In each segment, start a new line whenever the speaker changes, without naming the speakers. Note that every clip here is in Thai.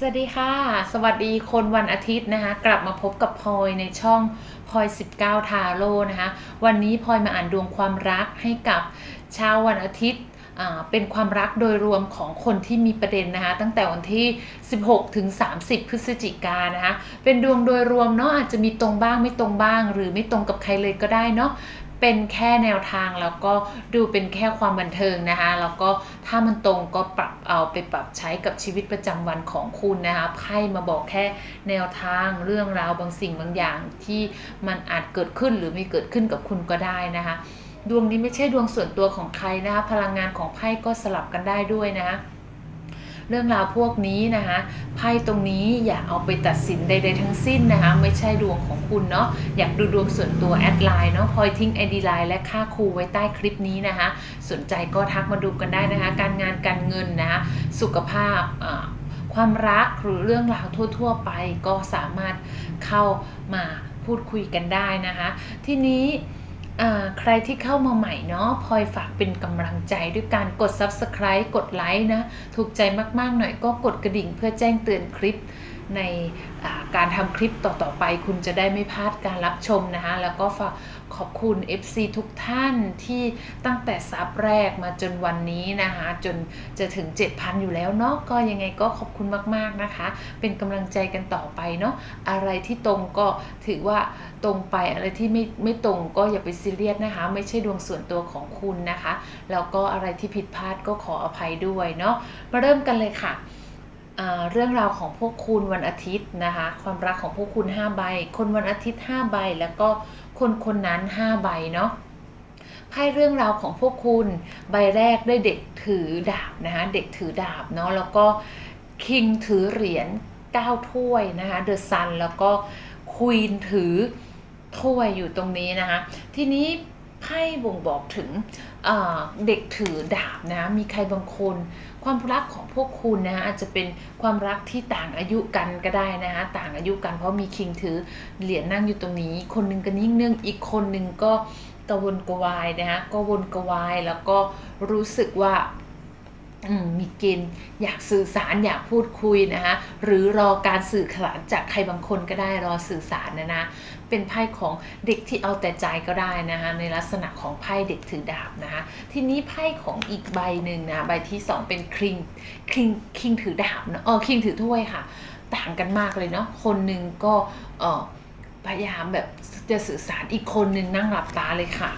สวัสดีค่ะ สวัสดีคนวันอาทิตย์นะคะ กลับมาพบกับพลอยในช่องพลอย 19 ทาโร่นะคะ วันนี้พลอยมาอ่านดวงความรักให้กับชาววันอาทิตย์เป็นความรักโดยรวมของคนที่มีประเด็นนะคะ ตั้งแต่วันที่ 16 ถึง 30 พฤศจิกายนนะคะ เป็นดวงโดยรวมเนาะอาจจะมีตรงบ้างไม่ตรงบ้าง หรือไม่ตรงกับใครเลยก็ได้เนาะ เป็นแค่แนวทางแล้วก็ดูเป็นแค่ความบันเทิงนะคะแล้วก็ถ้ามันตรงก็ปรับเอาไปปรับใช้กับชีวิตประจำวันของคุณนะคะไพ่มาบอกแค่แนวทางเรื่องราวบางสิ่งบางอย่างที่มันอาจเกิดขึ้นหรือไม่เกิดขึ้นกับคุณก็ได้นะคะ ดวงนี้ไม่ใช่ดวงส่วนตัวของใครนะคะพลังงานของไพ่ก็สลับกันได้ด้วยนะคะ เรื่องราวพวกนี้นะคะไพ่ตรงนี้อย่าเอาไปตัดสินใดๆทั้งสิ้นนะคะไม่ใช่ดวงของคุณเนาะอยากดูดวงส่วนตัวแอดไลน์เนาะพอยทิ้ง ID ไลน์และค่าครูไว้ใต้คลิปนี้นะคะสนใจก็ทักมาดูกันได้นะคะการงานการเงินนะคะสุขภาพความรักหรือเรื่องราวทั่ว ๆ ไปก็สามารถเข้ามาพูดคุยกันได้นะคะ ทีนี้ ใครที่เข้ามาใหม่เนาะพลอยฝากเป็นกำลังใจด้วยการกด Subscribe กดไลค์นะ ถูกใจมากๆหน่อยก็กดกระดิ่งเพื่อแจ้งเตือนคลิปในการทำคลิปต่อๆไป คุณจะได้ไม่พลาดการรับชมนะคะแล้วก็ฝาก ขอบคุณ FC ทุกท่านที่ตั้งแต่ซับแรกมาจนวันนี้นะคะ จนจะถึง 7,000 อยู่แล้วเนาะก็ยังไงก็ขอบคุณมากๆนะคะ เป็นกำลังใจกันต่อไปเนาะอะไรที่ตรงก็ถือว่าตรงไปอะไรที่ไม่ไม่ตรงก็อย่าไปซีเรียสนะคะ ไม่ใช่ดวงส่วนตัวของคุณนะคะ แล้วก็อะไรที่ผิดพลาดก็ขออภัยด้วยเนาะมาเริ่มกันเลยค่ะเรื่องราวของพวกคุณวันอาทิตย์นะคะ ความรักของพวกคุณ 5 ใบ คนวันอาทิตย์ 5 ใบ แล้วก็ คนคนนั้น 5 ใบเนาะไพ่เรื่องราวของพวกคุณใบแรกได้เด็กถือดาบนะคะเด็กถือดาบเนาะแล้วก็คิงถือเหรียญ9ถ้วยนะคะเดอะซันแล้วก็ควีนถือถ้วยอยู่ตรงนี้นะคะทีนี้ไพ่บ่งบอกถึงเเด็กถือดาบนะมีใครบางคน ความรักของพวกคุณนะอาจจะเป็นความรักที่ต่างอายุกันก็ได้นะคะต่างอายุกันเพราะมีคิงถือเหรียญนั่งอยู่ตรงนี้ คนหนึงก็นิ่งเนื่องอีกคนหนึ่งก็กระวนกระวายนะคะก็วนกระวายแล้วก็รู้สึกว่ามมีเกณฑ์อยากสื่อสารอยากพูดคุยนะคะหรือรอการสื่อขานจากใครบางคนก็ได้รอสื่อสารนะนะ เป็นไพ่ของเด็กที่เอาแต่ใจก็ได้นะคะในลักษณะของไพ่เด็กถือดาบนะคะทีนี้ไพ่ของอีกใบหนึ่งนะใบที่สองเป็นคิงคิงคิงถือดาบเนาะเออคิงถือถ้วยค่ะ ต่างกันมากเลยเนาะคนหนึ่งก็เออพยายามแบบจะสื่อสารอีกคนหนึ่งนั่งหลับตาเลยค่ะ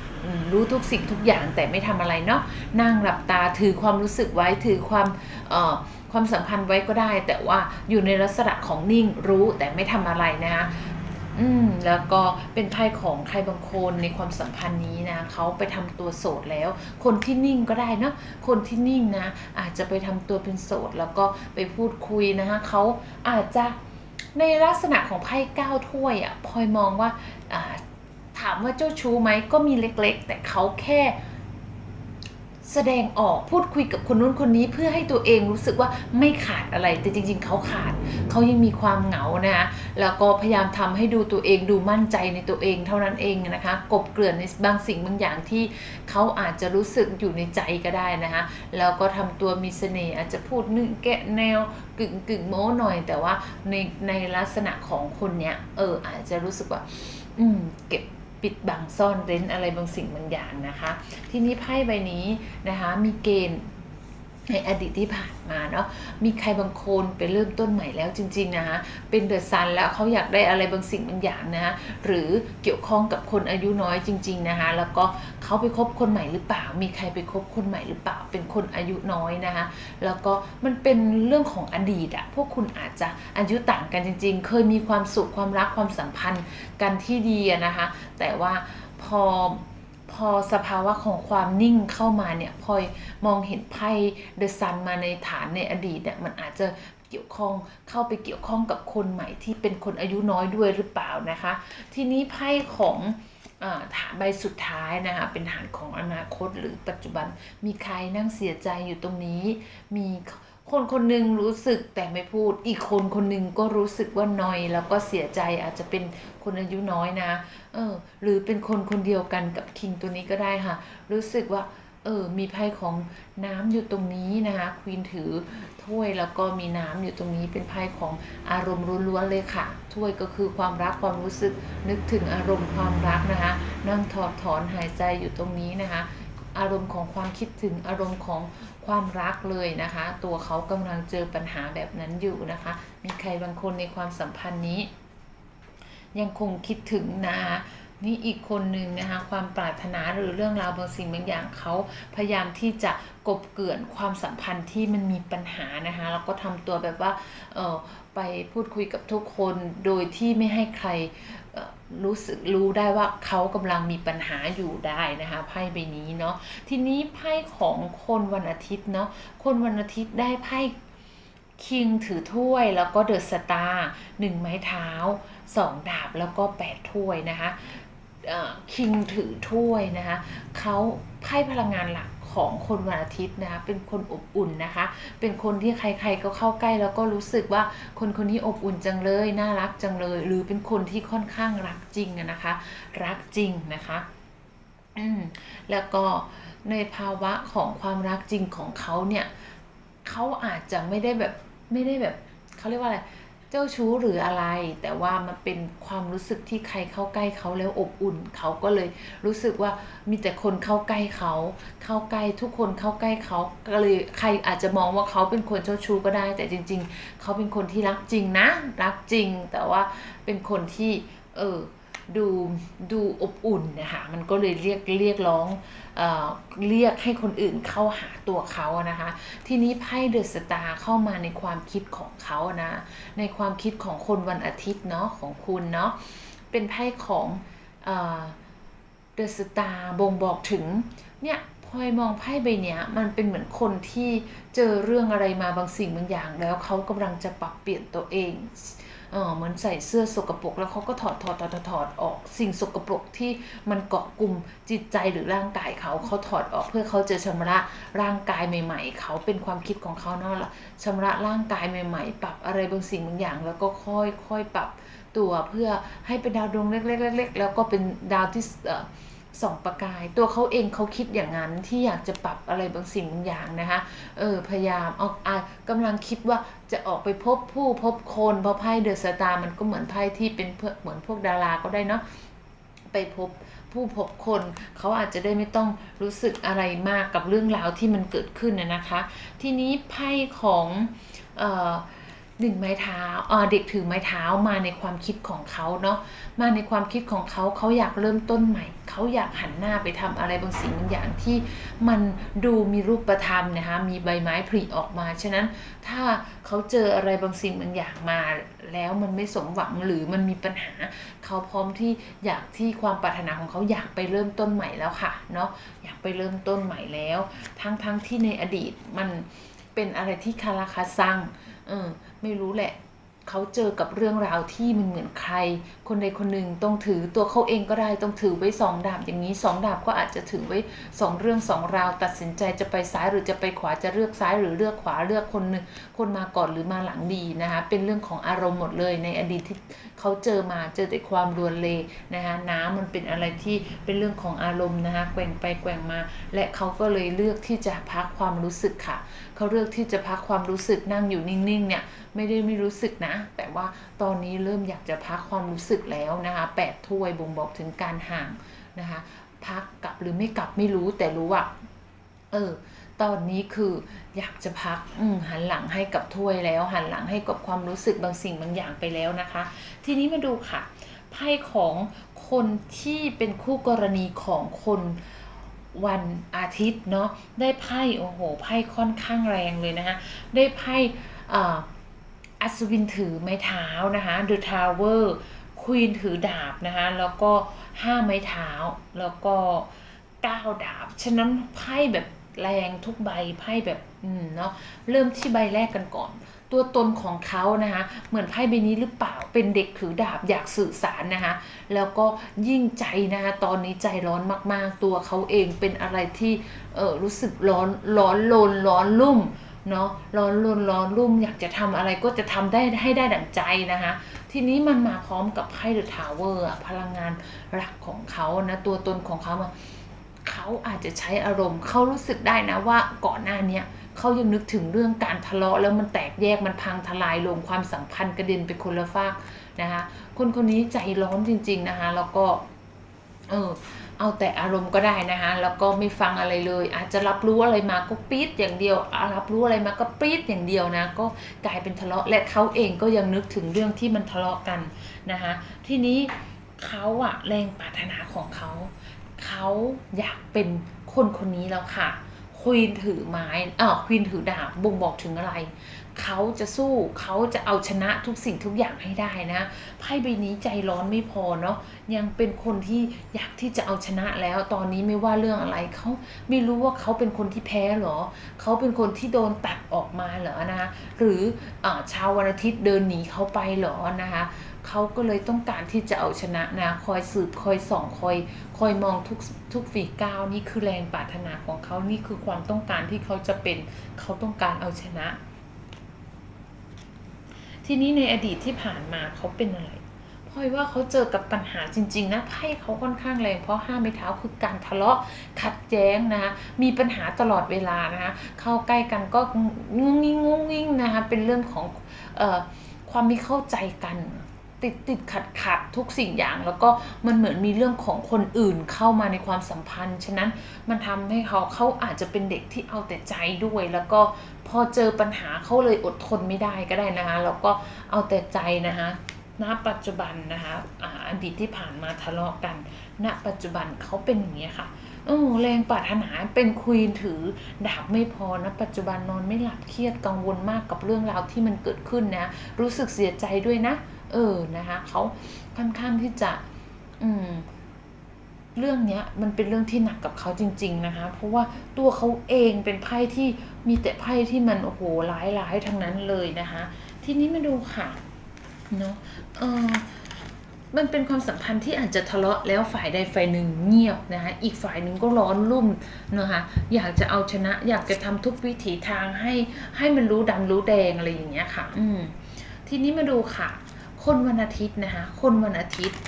รู้ทุกสิ่งทุกอย่างแต่ไม่ทำอะไรเนาะนั่งหลับตาถือความรู้สึกไว้ถือความเออความสัมพันธ์ไว้ก็ได้ แต่ว่าอยู่ในลักษณะของนิ่งรู้แต่ไม่ทำอะไรนะคะ อืมแล้วก็เป็นไพ่ของใครบางคนในความสัมพันธ์นี้นะเขาไปทำตัวโสดแล้ว คนที่นิ่งก็ได้นะคนที่นิ่งนะ อาจจะไปทำตัวเป็นโสด แล้วก็ไปพูดคุยนะคะเขาอาจจะในลักษณะของไพ่เก้าถ้วยอะพลอยมองว่าถามว่าเจ้าชู้ไหมก็มีเล็กๆ แต่เขาแค่ แสดงออกพูดคุยกับคนนู้นคนนี้เพื่อให้ตัวเองรู้สึกว่าไม่ขาดอะไร แต่จริง ๆ เขาขาด เขายังมีความเหงานะคะแล้วก็พยายามทำให้ดูตัวเองดูมั่นใจในตัวเองเท่านั้นเองนะคะ กบเกลื่อนในบางสิ่งบางอย่างที่เขาอาจจะรู้สึกอยู่ในใจก็ได้นะคะแล้วก็ทำตัวมีเสน่ห์อาจจะพูดนึ่งแกะแนวกึ่งกึ่งโม้หน่อย แต่ว่าในในลักษณะของคนเนี้ยเอออาจจะรู้สึกว่า อืมเก็บ ปิดบังซ่อนเร้นอะไรบางสิ่งบางอย่างนะคะ ทีนี้ไพ่ใบนี้นะคะมีเกณฑ์ในอดีตที่ผ่านมาเนาะมีใครบางคนไปเริ่มต้นใหม่แล้วจริงๆนะคะเป็นเดอะซันแล้วเขาอยากได้อะไรบางสิ่งบางอย่างนะคะหรือเกี่ยวข้องกับคนอายุน้อยจริง ๆนะคะแล้วก็ เขาไปคบคนใหม่หรือเปล่า มีใครไปคบคนใหม่หรือเปล่า เป็นคนอายุน้อยนะคะ แล้วก็มันเป็นเรื่องของอดีตอะพวกคุณอาจจะอายุต่างกันจริง ๆ เคยมีความสุขความรักความสัมพันธ์กันที่ดีนะคะ แต่ว่าพอพอสภาวะของความนิ่งเข้ามาเนี่ยพอยมองเห็นไพ่เดอะซันมาในฐานในอดีตเนี่ยมันอาจจะเกี่ยวข้องเข้าไปเกี่ยวข้องกับคนใหม่ที่เป็นคนอายุน้อยด้วยหรือเปล่านะคะ ทีนี้ไพ่ของ ฐานใบสุดท้ายนะคะเป็นฐานของอนาคตหรือปัจจุบันมีใครนั่งเสียใจอยู่ตรงนี้ มีคนคนหนึ่งรู้สึกแต่ไม่พูด อีกคนคนหนึ่งก็รู้สึกว่านอยแล้วก็เสียใจอาจจะเป็นคนอายุน้อยนะ เออ หรือเป็นคนคนเดียวกันกับคิงตัวนี้ก็ได้ค่ะ รู้สึกว่า เออ มีไพ่ของน้ำอยู่ตรงนี้นะคะควีนถือถ้วยแล้วก็มีน้ำอยู่ตรงนี้เป็นไพ่ของอารมณ์ล้วนๆเลยค่ะ ถ้วยก็คือความรักความรู้สึกนึกถึงอารมณ์ความรักนะคะ นั่งถอดถอนหายใจอยู่ตรงนี้นะคะ อารมณ์ของความคิดถึงอารมณ์ของความรักเลยนะคะ ตัวเขากำลังเจอปัญหาแบบนั้นอยู่นะคะ มีใครบางคนในความสัมพันธ์นี้ ยังคงคิดถึงนะคะ นี่อีกคนหนึ่งนะคะความปรารถนาหรือเรื่องราวบางสิ่งบางอย่างเขาพยายามที่จะกบเกลื่อนความสัมพันธ์ที่มันมีปัญหานะคะแล้วก็ทำตัวแบบว่าเออไปพูดคุยกับทุกคนโดยที่ไม่ให้ใครรู้สึกรู้ได้ว่าเขากำลังมีปัญหาอยู่ได้นะคะไพ่ใบนี้เนาะทีนี้ไพ่ของคนวันอาทิตย์เนาะคนวันอาทิตย์ได้ไพ่คิงถือถ้วยแล้วก็เดอะสตาร์หนึ่งไม้เท้าสองดาบแล้วก็แปดถ้วยนะคะ คิงถือถ้วยนะคะเขาไพ่พลังงานหลักของคนวันอาทิตย์นะคะเป็นคนอบอุ่นนะคะ เป็นคนที่ใครๆก็เข้าใกล้แล้วก็รู้สึกว่าคนคนนี้อบอุ่นจังเลย น่ารักจังเลย หรือเป็นคนที่ค่อนข้างรักจริงนะคะ รักจริงนะคะอืมแล้วก็ในภาวะของความรักจริงของเขาเนี่ยเขาอาจจะไม่ได้แบบไม่ได้แบบเขาเรียกว่าอะไร เจ้าชู้หรืออะไร แต่ว่ามันเป็นความรู้สึกที่ใครเข้าใกล้เขาแล้วอบอุ่น เขาก็เลยรู้สึกว่ามีแต่คนเข้าใกล้เขา เข้าใกล้ทุกคนเข้าใกล้เขาก็เลยใครอาจจะมองว่าเขาเป็นคนเจ้าชู้ก็ได้ แต่จริง ๆ เขาเป็นคนที่รักจริงนะ รักจริง แต่ว่าเป็นคนที่เออ ดูดูอบอุ่นนะคะมันก็เลยเรียกเรียกร้องเอเรียกให้คนอื่นเข้าหาตัวเขานะคะ ทีนี้ไพ่เดอะสตาร์เข้ามาในความคิดของเขานะในความคิดของคนวันอาทิตย์เนาะของคุณเนาะเป็นไพ่ของเดอะสตาร์บ่งบอกถึงเนี่ยพลอยมองไพ่ใบเนี้ยมันเป็นเหมือนคนที่เจอเรื่องอะไรมาบางสิ่งบางอย่าง แล้วเขากำลังจะปรับเปลี่ยนตัวเอง เออเหมือนใส่เสื้อสกปรกแล้วเขาก็ถอดถอดถอดถอดถอดออก สิ่งสกปรกที่มันเกาะกลุ่มจิตใจหรือร่างกายเขาเขาถอดออกเพื่อเขาจะชำระร่างกายใหม่ ๆ เขาเป็นความคิดของเขาเนาะละชำระร่างกายใหม่ ๆ ปรับอะไรบางสิ่งบางอย่าง แล้วก็ค่อยค่อยปรับตัวเพื่อให้เป็นดาวดวงเล็กๆๆแล้วก็เป็นดาวที่ ส่องประกาย ตัวเขาเองเขาคิดอย่างนั้นที่อยากจะปรับอะไรบางสิ่งบางอย่างนะคะเออพยายามออกอะกำลังคิดว่าจะออกไปพบผู้พบคนเพราะไพ่เดอะสตาร์มันก็เหมือนไพ่ที่เป็นเหมือนพวกดาราก็ได้เนาะไปพบผู้พบคนเขาอาจจะได้ไม่ต้องรู้สึกอะไรมากกับเรื่องราวที่มันเกิดขึ้นนะนะคะ ทีนี้ไพ่ของเอ่อ หนึ่งไม้เท้าเด็กถือไม้เท้ามาในความคิดของเขาเนาะ มาในความคิดของเขาเขาอยากเริ่มต้นใหม่ เขาอยากหันหน้าไปทำอะไรบางสิ่งบางอย่างที่มันดูมีรูปธรรมนะคะ มีใบไม้ผลิออกมา ฉะนั้นถ้าเขาเจออะไรบางสิ่งบางอย่างมาแล้วมันไม่สมหวังหรือมันมีปัญหา เขาพร้อมที่อยากที่ความปรารถนาของเขาอยากไปเริ่มต้นใหม่แล้วค่ะเนาะ อยากไปเริ่มต้นใหม่แล้ว ทั้งทั้งที่ในอดีตมันเป็นอะไรที่คาราคาซังเออ ไม่รู้แหละ เขาเจอกับเรื่องราวที่มันเหมือนใคร คนใดคนหนึ่งต้องถือตัวเขาเองก็ได้ต้องถือไว้สองดาบอย่างนี้สองดาบก็อาจจะถือไว้สองเรื่องสองราว ตัดสินใจจะไปซ้ายหรือจะไปขวาจะเลือกซ้ายหรือเลือกขวาเลือกคนหนึ่งคนมาก่อนหรือมาหลังดีนะคะเป็นเรื่องของอารมณ์หมดเลยในอดีตที่เขาเจอมาเจอแต่ความรวนเลนะคะน้ำมันเป็นอะไรที่เป็นเรื่องของอารมณ์นะคะแกว่งไปแกว่งมา และเขาก็เลยเลือกที่จะพักความรู้สึกค่ะเขาเลือกที่จะพักความรู้สึกนั่งอยู่นิ่งๆเนี่ยไม่ได้ไม่รู้สึกนะแต่ว่าตอนนี้เริ่มอยากจะพักความรู้สึกแล้วนะคะแปดถ้วยบ่งบอกถึงการห่างนะคะ พักกลับหรือไม่กลับไม่รู้แต่รู้ว่าเออตอนนี้คืออยากจะพักหันหลังให้กับถ้วยแล้ว หันหลังให้กับความรู้สึกบางสิ่งบางอย่างไปแล้วนะคะ ทีนี้มาดูค่ะไพ่ของคนที่เป็นคู่กรณีของคนวันอาทิตย์เนาะได้ไพ่โอ้โหไพ่ค่อนข้างแรงเลยนะคะได้ไพ่ อัศวินถือไม้เท้านะคะ The Tower ควีนถือดาบนะคะแล้วก็ห้าไม้เท้าแล้วก็เก้าดาบ ฉะนั้นไพ่แบบแรงทุกใบไพ่แบบอืมเนาะเริ่มที่ใบแรกกันก่อน ตัวตนของเขานะคะเหมือนไพ่ใบนี้หรือเปล่าเป็นเด็กถือดาบอยากสื่อสารนะคะแล้วก็ยิ่งใจนะคะตอนนี้ใจร้อนมากๆ ตัวเขาเองเป็นอะไรที่เออรู้สึกร้อนร้อนลนร้อนลุ่ม เนาะร้อนรนร้อนรุ่มอยากจะทำอะไรก็จะทำได้ให้ได้ดั่งใจนะคะ ทีนี้มันมาพร้อมกับไพ่เดอะทาวเวอร์พลังงานรักของเขานะตัวตนของเขาเขาอาจจะใช้อารมณ์เขารู้สึกได้นะว่าก่อนหน้าเนี้ยเขายังนึกถึงเรื่องการทะเลาะแล้วมันแตกแยกมันพังทลายลงความสัมพันธ์กระเด็นไปคนละฟากนะคะคนคนนี้ใจร้อนจริง ๆนะคะ แล้วก็ เออ เอาแต่อารมณ์ก็ได้นะคะแล้วก็ไม่ฟังอะไรเลย อาจจะรับรู้อะไรมาก็ปี๊ดอย่างเดียวรับรู้อะไรมาก็ปี๊ดอย่างเดียวนะก็กลายเป็นทะเลาะและเขาเองก็ยังนึกถึงเรื่องที่มันทะเลาะกันนะคะทีนี้เขาอะแรงปรารถนาของเขาเขาอยากเป็นคนคนนี้แล้วค่ะควีนถือไม้อ่าควีนถือดาบบ่งบอกถึงอะไร เขาจะสู้เขาจะเอาชนะทุกสิ่งทุกอย่างให้ได้นะไพ่ใบนี้ใจร้อนไม่พอเนาะยังเป็นคนที่อยากที่จะเอาชนะแล้ว ตอนนี้ไม่ว่าเรื่องอะไรเขาไม่รู้ว่าเขาเป็นคนที่แพ้หรอเขาเป็นคนที่โดนตัดออกมาเหรอนะคะหรืออชาววันอาทิตย์เดินหนีเขาไปหรอนะคะเขาก็เลยต้องการที่จะเอาชนะนะ คอยสืบคอยส่องคอย คอยมองทุกทุกฝีก้าวนี่คือแรงปรารถนาของเขานี่คือความต้องการที่เขาจะเป็น เขาต้องการเอาชนะ ทีนี้ในอดีตที่ผ่านมาเขาเป็นอะไรพลอยว่าเขาเจอกับปัญหาจริง ๆ นะไพ่เขาค่อนข้างแรงเพราะห้าไม้เท้าคือการทะเลาะขัดแย้งนะคะมีปัญหาตลอดเวลานะคะเข้าใกล้กันก็งุ้งงิ้งงุ้งงิ้งนะคะเป็นเรื่องของอความไม่เข้าใจกัน ติดติดขัดขัดทุกสิ่งอย่าง แล้วก็มันเหมือนมีเรื่องของคนอื่นเข้ามาในความสัมพันธ์ ฉะนั้นมันทำให้เขาเขาอาจจะเป็นเด็กที่เอาแต่ใจด้วย แล้วก็พอเจอปัญหาเขาเลยอดทนไม่ได้ก็ได้นะคะแล้วก็เอาแต่ใจนะคะณปัจจุบันนะคะอ่าอดีตที่ผ่านมาทะเลาะกัน ณ ปัจจุบันเขาเป็นอย่างนี้ค่ะ เออแรงปรารถนาเป็นควีนถือดาบไม่พอนะปัจจุบันนอนไม่หลับเครียดกังวลมากกับเรื่องราวที่มันเกิดขึ้นนะ รู้สึกเสียใจด้วยนะ เออนะคะเขาค่อนข้างที่จะ อืมเรื่องเนี้ยมันเป็นเรื่องที่หนักกับเขาจริง ๆนะคะ เพราะว่าตัวเขาเองเป็นไพ่ที่มีแต่ไพ่ที่มันโอ้โหร้ายร้ายๆทั้งนั้นเลยนะคะ ทีนี้มาดูค่ะเนาะเออ มันเป็นความสัมพันธ์ที่อาจจะทะเลาะแล้วฝ่ายใดฝ่ายหนึ่งเงียบนะคะอีกฝ่ายหนึ่งก็ร้อนรุ่มนะคะอยากจะเอาชนะ อยากจะทำทุกวิถีทางให้ให้มันรู้ดำรู้แดงอะไรอย่างเงี้ยค่ะ อืมทีนี้มาดูค่ะ คนวันอาทิตย์นะคะ คนวันอาทิตย์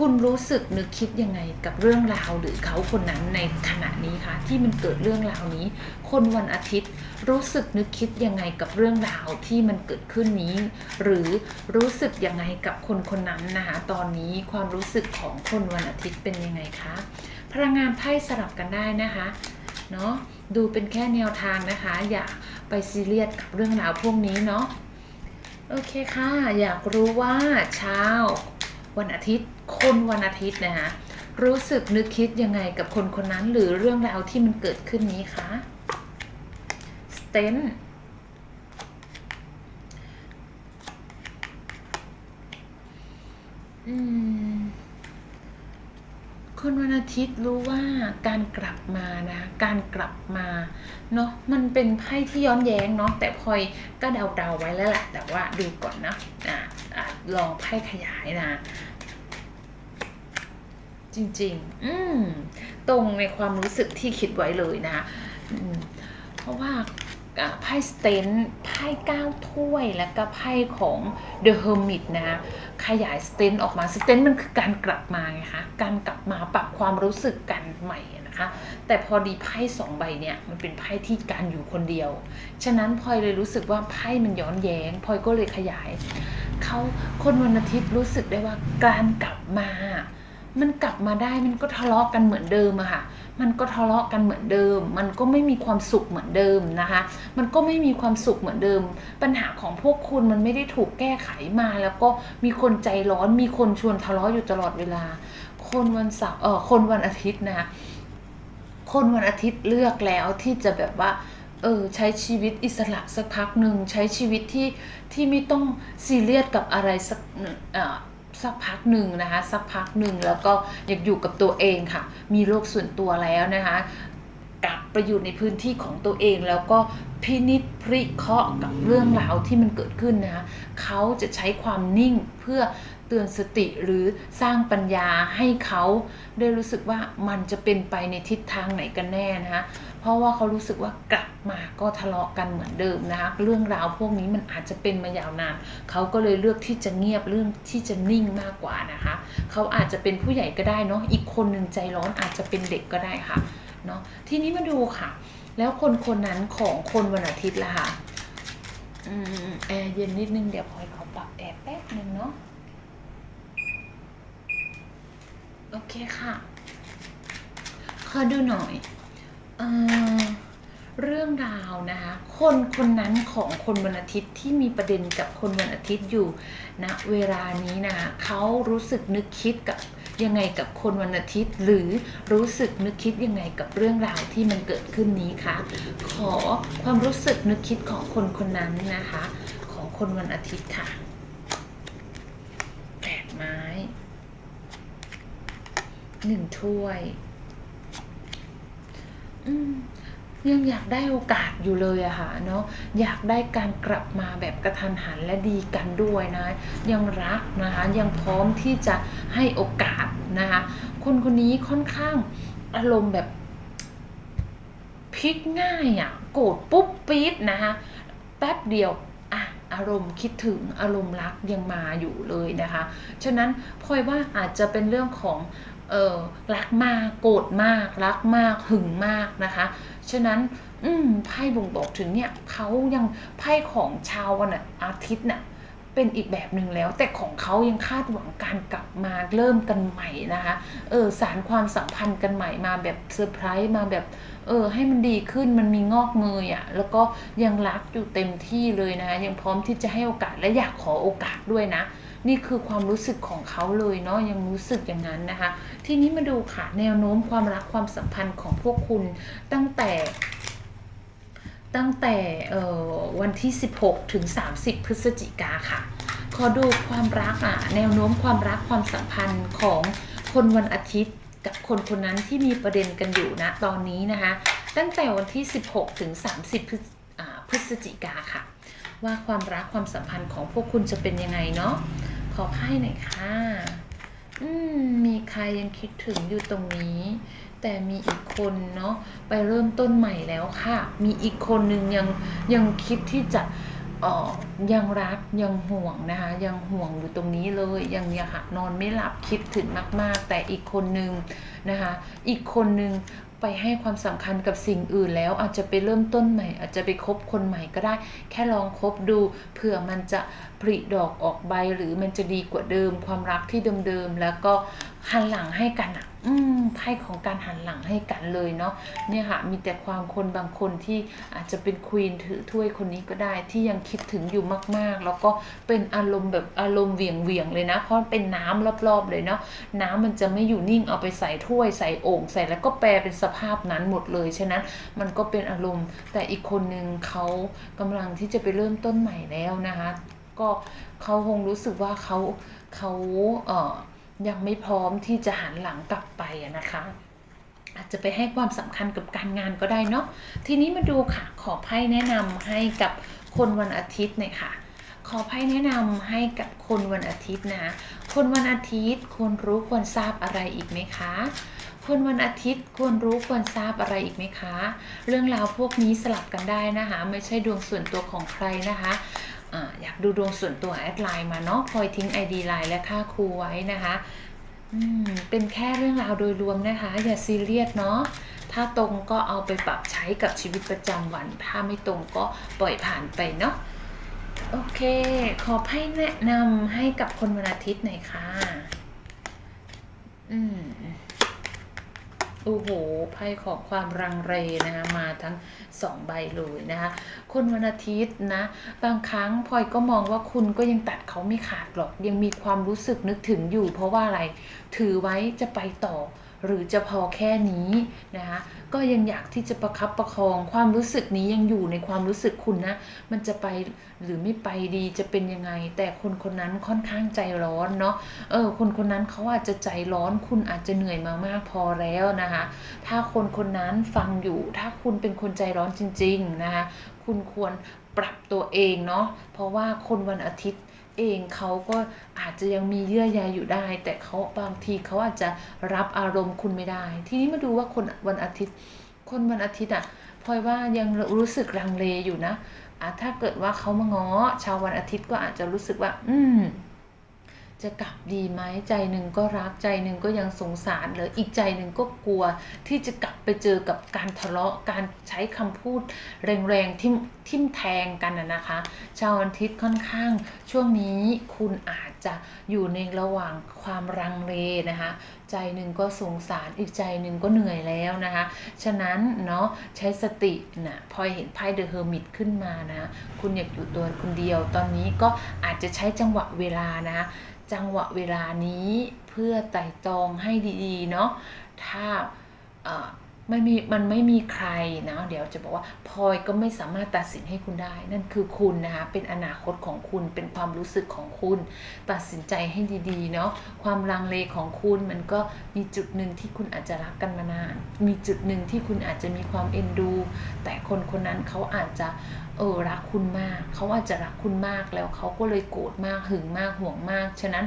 คุณรู้สึกนึกคิดยังไงกับเรื่องราวหรือเขาคนนั้นในขณะนี้ค่ะที่มันเกิดเรื่องราวนี้ คนวันอาทิตย์รู้สึกนึกคิดยังไงกับเรื่องราวที่มันเกิดขึ้นนี้ หรือรู้สึกยังไงกับคนคนนั้นนะคะตอนนี้ความรู้สึกของคนวันอาทิตย์เป็นยังไงคะพลังงานไพ่สลับกันได้นะคะเนาะดูเป็นแค่แนวทางนะคะ อย่าไปซีเรียสกับเรื่องราวพวกนี้เนาะโอเคค่ะ อยากรู้ว่าเช้า วันอาทิตย์ คนวันอาทิตย์นะคะรู้สึกนึกคิดยังไงกับคนคนนั้นหรือเรื่องราวที่มันเกิดขึ้นนี้คะสเตนคนวันอาทิตย์รู้ว่าการกลับมานะการกลับมาเนาะมันเป็นไพ่ที่ย้อนแย้งเนาะแต่พลอยก็เดาๆไว้แล้วแหละแต่ว่าดูก่อนนะอะ อะลองไพ่ขยายนะ จริง ๆ อืมตรงในความรู้สึกที่คิดไว้เลยนะเพราะว่าไพ่สเตนไพ่เก้าถ้วยแล้วก็ไพ่ของ The Hermit นะ ขยายสเตนออกมาสเตนมันคือการกลับมาไงคะการกลับมาปรับความรู้สึกกันใหม่นะคะแต่พอดีไพ่สองใบเนี่ยมันเป็นไพ่ที่การอยู่คนเดียว ฉะนั้นพลอยเลยรู้สึกว่าไพ่มันย้อนแย้งพลอยก็เลยขยาย เขาคนวันอาทิตย์รู้สึกได้ว่าการกลับมา มันกลับมาได้มันก็ทะเลาะกันเหมือนเดิมอะค่ะ มันก็ทะเลาะกันเหมือนเดิม มันก็ไม่มีความสุขเหมือนเดิมนะคะ มันก็ไม่มีความสุขเหมือนเดิม ปัญหาของพวกคุณมันไม่ได้ถูกแก้ไขมา แล้วก็มีคนใจร้อน มีคนชวนทะเลาะอยู่ตลอดเวลา คนวันเสาร์เออคนวันอาทิตย์นะคะคนวันอาทิตย์เลือกแล้วที่จะแบบว่า เออใช้ชีวิตอิสระสักพักหนึ่งใช้ชีวิตที่ที่ไม่ต้องซีเรียสกับอะไรสักอ่อสักพักหนึ่งนะคะสักพักหนึ่งแล้วก็อยากอยู่กับตัวเองค่ะ มีโลกส่วนตัวแล้วนะคะกลับไปอยู่ในพื้นที่ของตัวเองแล้วก็พินิจพริเคราะห์กับเรื่องราวที่มันเกิดขึ้นนะคะเขาจะใช้ความนิ่งเพื่อเตือนสติหรือสร้างปัญญาให้เขาได้รู้สึกว่ามันจะเป็นไปในทิศทางไหนกันแน่นะคะ เพราะว่าเขารู้สึกว่ากลับมาก็ทะเลาะกันเหมือนเดิมนะคะเรื่องราวพวกนี้มันอาจจะเป็นมายาวนานเขาก็เลยเลือกที่จะเงียบเรื่องที่จะนิ่งมากกว่านะคะเขาอาจจะเป็นผู้ใหญ่ก็ได้เนาะอีกคนหนึ่งใจร้อนอาจจะเป็นเด็กก็ได้ค่ะเนาะทีนี้มาดูค่ะ แล้วคนคนนั้นของคนวันอาทิตย์ละค่ะแอร์เย็นนิดนึงเดี๋ยวพลอยขอปรับแอร์แป๊บนึงเนาะโอเคค่ะขอดูหน่อย เรื่องราวนะคะคนคนนั้นของคนวันอาทิตย์ที่มีประเด็นกับคนวันอาทิตย์อยู่ณเวลานี้นะคะเขารู้สึกนึกคิดกับยังไงกับคนวันอาทิตย์ หรือรู้สึกนึกคิดยังไงกับเรื่องราวที่มันเกิดขึ้นนี้ค่ะขอความรู้สึกนึกคิดของคนคนนั้นนะคะ ของคนวันอาทิตย์ค่ะแปดไม้หนึ่งถ้วย ยังอยากได้โอกาสอยู่เลยอะค่ะเนาะอยากได้การกลับมาแบบกระทันหันและดีกันด้วยนะ ยังรักนะคะยังพร้อมที่จะให้โอกาสนะคะคนคนนี้ค่อนข้างอารมณ์แบบพลิกง่ายอะโกรธปุ๊บปี๊ดนะคะแป๊บเดียวอะอารมณ์คิดถึงอารมณ์รักยังมาอยู่เลยนะคะ ฉะนั้นพลอยว่าอาจจะเป็นเรื่องของ เออรักมากโกรธมาก รักมากหึงมากนะคะ ฉะนั้น อืมไพ่บ่งบอกถึงเนี่ยเขายังไพ่ของชาววันอาทิตย์น่ะเป็นอีกแบบหนึ่งแล้ว แต่ของเขายังคาดหวังการกลับมาเริ่มกันใหม่นะคะ เออสารความสัมพันธ์กันใหม่มาแบบเซอร์ไพรส์มาแบบเออให้มันดีขึ้นมันมีงอกเงยอะ่ะแล้วก็ยังรักอยู่เต็มที่เลยนะยังพร้อมที่จะให้โอกาสและอยากขอโอกาสด้วยนะ นี่คือความรู้สึกของเขาเลยเนาะยังรู้สึกอย่างนั้นนะคะ ทีนี้มาดูค่ะแนวโน้มความรักความสัมพันธ์ของพวกคุณตั้งแต่ตั้งแต่วันที่ 16 ถึง 30 พฤศจิกาค่ะ ขอดูความรักอะแนวโน้มความรักความสัมพันธ์ของคนวันอาทิตย์กับคนคนนั้นที่มีประเด็นกันอยู่นะตอนนี้นะคะ ตั้งแต่วันที่ 16 ถึง 30 พฤศจิกาค่ะ ว่าความรักความสัมพันธ์ของพวกคุณจะเป็นยังไงเนาะ ขอไพ่หน่อยค่ะ อืม มีใครยังคิดถึงอยู่ตรงนี้ แต่มีอีกคนเนาะไปเริ่มต้นใหม่แล้วค่ะ มีอีกคนนึงยังยังคิดที่จะออยังรักยังห่วงนะคะ ยังห่วงอยู่ตรงนี้เลยยังเนี่ยค่ะนอนไม่หลับคิดถึงมาก ๆ แต่อีกคนนึงนะคะ อีกคนนึง ไปให้ความสำคัญกับสิ่งอื่นแล้วอาจจะไปเริ่มต้นใหม่ อาจจะไปคบคนใหม่ก็ได้ แค่ลองคบดูเผื่อมันจะผลิดอกออกใบหรือมันจะดีกว่าเดิม ความรักที่เดิมๆแล้วก็หันหลังให้กันอะอืมไพ่ของการหันหลังให้กันเลยเนาะเนี่ยค่ะมีแต่ความคนบางคนที่อาจจะเป็นควีนถือถ้วยคนนี้ก็ได้ที่ยังคิดถึงอยู่มากๆ แล้วก็เป็นอารมณ์แบบอารมณ์เหวี่ยงเวียงๆเลยนะ เพราะเป็นน้ำรอบๆเลยเนาะน้ำมันจะไม่อยู่นิ่งเอาไปใส่ถ้วยใส่โอ่งใส่แล้วก็แปลเป็นสภาพนั้นหมดเลยฉะนั้นมันก็เป็นอารมณ์ แต่อีกคนนึงเขากำลังที่จะไปเริ่มต้นใหม่แล้วนะคะก็เขาคงรู้สึกว่าเขาเขาเอ่อยังไม่พร้อมที่จะหันหลังกลับไปนะคะอาจจะไปให้ความสำคัญกับการงานก็ได้เนาะ ทีนี้มาดูค่ะ ขอไพ่แนะนำให้กับคนวันอาทิตย์หน่อยค่ะ ขอไพ่แนะนำให้กับคนวันอาทิตย์นะ คนวันอาทิตย์ควรรู้ควรทราบอะไรอีกไหมคะ คนวันอาทิตย์ควรรู้ควรทราบอะไรอีกไหมคะ เรื่องราวพวกนี้สลับกันได้นะคะ ไม่ใช่ดวงส่วนตัวของใครนะคะอ่าอยากดูดวงส่วนตัวแอดไลน์มาเนาะพลอยทิ้ง ID ไลน์และค่าครูไว้นะคะเป็นแค่เรื่องราวโดยรวมนะคะ อย่าซีเรียสเนาะถ้าตรงก็เอาไปปรับใช้กับชีวิตประจำวัน ถ้าไม่ตรงก็ปล่อยผ่านไปเนาะโอเค ขอไพ่แนะนำให้กับคนวันอาทิตย์หน่อยค่ะ อืม โอ้โหไพ่ของความรังเรนะคะมาทั้งสองใบเลยนะคะคนวันอาทิตย์นะ บางครั้งพลอยก็มองว่าคุณก็ยังตัดเขาไม่ขาดหรอก ยังมีความรู้สึกนึกถึงอยู่ เพราะว่าอะไร ถือไว้จะไปต่อ หรือจะพอแค่นี้นะคะก็ยังอยากที่จะประคับประคอง ความรู้สึกนี้ยังอยู่ในความรู้สึกคุณนะ มันจะไปหรือไม่ไปดีจะเป็นยังไง แต่คนคนนั้นค่อนข้างใจร้อนเนาะเออคนคนนั้นเขาอาจจะใจร้อน คุณอาจจะเหนื่อยมามากพอแล้วนะคะ ถ้าคนคนนั้นฟังอยู่ ถ้าคุณเป็นคนใจร้อนจริง ๆ นะคะคุณควรปรับตัวเองเนาะเพราะว่าคนวันอาทิตย์ เองเขาก็อาจจะยังมีเยื่อใยอยู่ได้ แต่เขาบางทีเขาอาจจะรับอารมณ์คุณไม่ได้ ทีนี้มาดูว่าคนวันอาทิตย์ คนวันอาทิตย์อะพลอยว่ายังรู้สึกลังเลอยู่นะอะถ้าเกิดว่าเขามาง้อชาววันอาทิตย์ก็อาจจะรู้สึกว่า อืม จะกลับดีไหมใจหนึ่งก็รักใจหนึ่งก็ยังสงสารหรืออีกใจหนึ่งก็กลัว ที่จะกลับไปเจอกับการทะเลาะการใช้คำพูดแรงๆทิมทิมแทงกันนะคะชาววันอาทิตย์ค่อนข้าง ช่วงนี้คุณอาจจะอยู่ในระหว่างความรังเลนะคะ ใจหนึ่งก็สงสารอีกใจหนึ่งก็เหนื่อยแล้วนะคะ ฉะนั้นเนาะใช้สตินะพอเห็นไพ่เดอะเฮอร์มิตขึ้นมานะ คุณอยากอยู่ตัวคนเดียว ตอนนี้ก็อาจจะใช้จังหวะเวลานะ จังหวะเวลานี้เพื่อไต่ตรองให้ดีๆเนาะถ้า ไม่มีมันไม่มีใครนะเดี๋ยวจะบอกว่าพลอยก็ไม่สามารถตัดสินให้คุณได้ นั่นคือคุณนะคะเป็นอนาคตของคุณเป็นความรู้สึกของคุณ ตัดสินใจให้ดีๆเนาะความลังเลของคุณมันก็มีจุดหนึ่งที่คุณอาจจะรักกันมานาน มีจุดหนึ่งที่คุณอาจจะมีความเอ็นดู แต่คนคนนั้นเขาอาจจะเออรักคุณมากเขาอาจจะรักคุณมากแล้วเขาก็เลยโกรธมากหึงมากห่วงมาก ฉะนั้น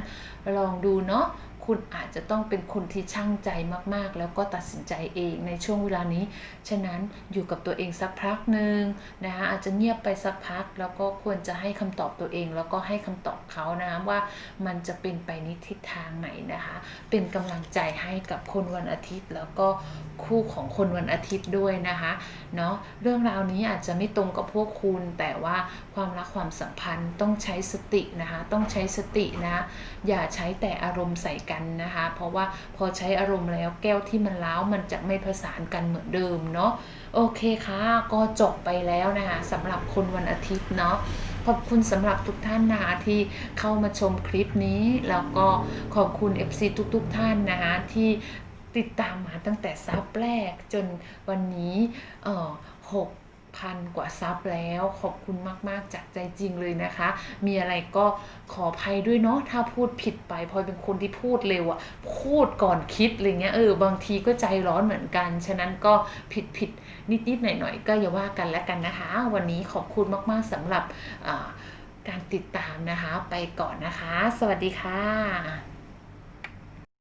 ลองดูเนาะ คุณอาจจะต้องเป็นคนที่ช่างใจมากๆ แล้วก็ตัดสินใจเองในช่วงเวลานี้ ฉะนั้นอยู่กับตัวเองสักพักหนึ่งนะคะอาจจะเงียบไปสักพัก แล้วก็ควรจะให้คำตอบตัวเอง แล้วก็ให้คำตอบเขานะว่ามันจะเป็นไปในทิศทางไหนนะคะ เป็นกำลังใจให้กับคนวันอาทิตย์ แล้วก็คู่ของคนวันอาทิตย์ด้วยนะคะเนาะเรื่องราวนี้อาจจะไม่ตรงกับพวกคุณ แต่ว่าความรักความสัมพันธ์ต้องใช้สตินะคะต้องใช้สตินะอย่าใช้แต่อารมณ์ใส่กันนะคะ เพราะว่าพอใช้อารมณ์แล้วแก้วที่มันล้าวมันจะไม่ผสานกันเหมือนเดิมเนาะโอเคค่ะก็จบไปแล้วนะคะสำหรับคนวันอาทิตย์เนาะขอบคุณสำหรับทุกท่านนะคะที่เข้ามาชมคลิปนี้ แล้วก็ขอบคุณ FC ทุกๆทท่านนะคะที่ติดตามมาตั้งแต่ซับแรกจนวันนี้เอ่อหก พันกว่าซับแล้วขอบคุณมาก ๆ จากใจจริงเลยนะคะ มีอะไรก็ขออภัยด้วยเนาะถ้าพูดผิดไปพลอยเป็นคนที่พูดเร็วอะพูดก่อนคิดอะไรเงี้ยเออบางทีก็ใจร้อนเหมือนกัน ฉะนั้นก็ผิดผิดนิด ๆ หน่อย ๆ ก็อย่าว่ากันแล้วกันนะคะ วันนี้ขอบคุณมาก ๆสำหรับการติดตามนะคะ ไปก่อนนะคะ สวัสดีค่ะ